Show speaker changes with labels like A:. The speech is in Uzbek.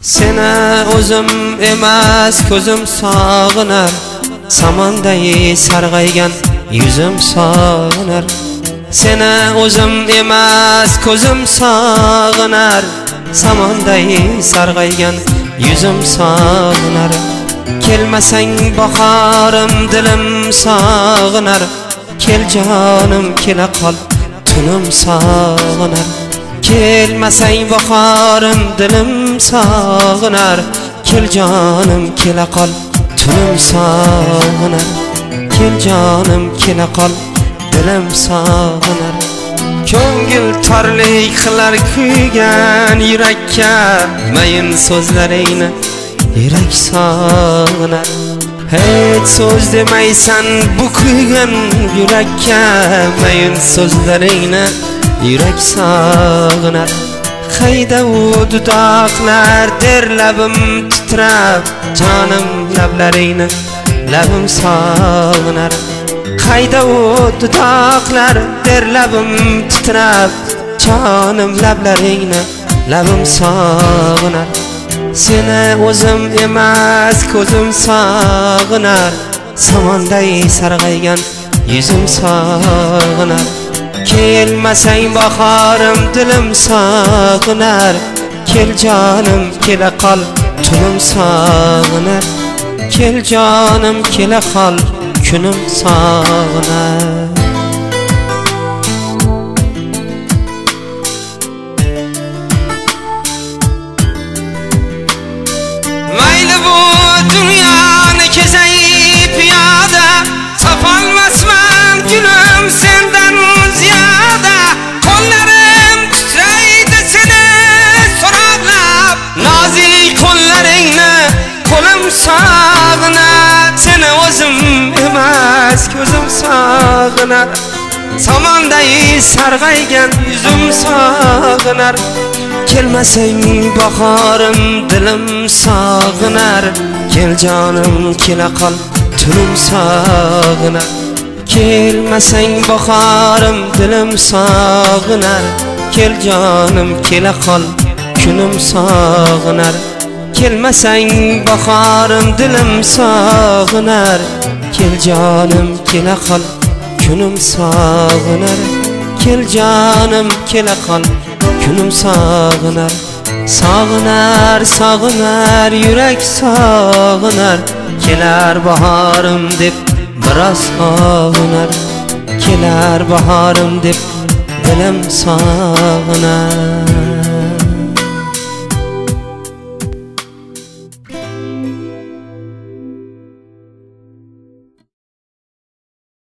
A: Seni o'zim emas ko'zim sog'inar. Samonday sarg'aygan yuzim sog'inar. Seni o'zim emas ko'zim sog'inar. Samonday sarg'aygan yuzim sog'inar. Kelmasang bahorim dilim sog'inar. Kel jonim kela qol tunim sog'inar. Kelmasang bahorim dilim sog'inar kel jonim kela qol tunim sog'inar kel jonim kela qol dilim sog'inar ko'ngil torlik qilar kuygan yurakka mayin so'zlaringni yurak sog'inar hech so'z demaysan bu kuygan yurakka mayin so'zlaringni yurak sog'inar qayda u dudoqlar der labim titrab jonim lablaringni labim sog'inar. Qayda u dudoqlar der labim titrab jonim lablaringni labim sog'inar. Seni o'zim emas ko'zim sog'inar. Samonday sarg'aygan yuzim sog'inar. Kelmasang bahorim dilim sog'inar. Kel jonim kela qol tunim sog'inar. Kel jonim kela qol kunim sog'inar. Qo'lim sog'inar seni o'zim emas ko'zim sog'inar samonday sarg'aygan yuzim sog'inar kelmasang bahorim dilim sog'inar kel jonim kela qol tunim sog'inar kelmasang bahorim dilim sog'inar kel jonim kela qol kunim sog'inar kelmasang bahorim dilim sog'inar. Kel jonim kela qol kunim sog'inar. Kel jonim kela qol kunim sog'inar. Sog'inar sog'inar yurak sog'inar. Kelar bahorim deb biroz sog'inar kelar bahorim deb dilim sog'inar.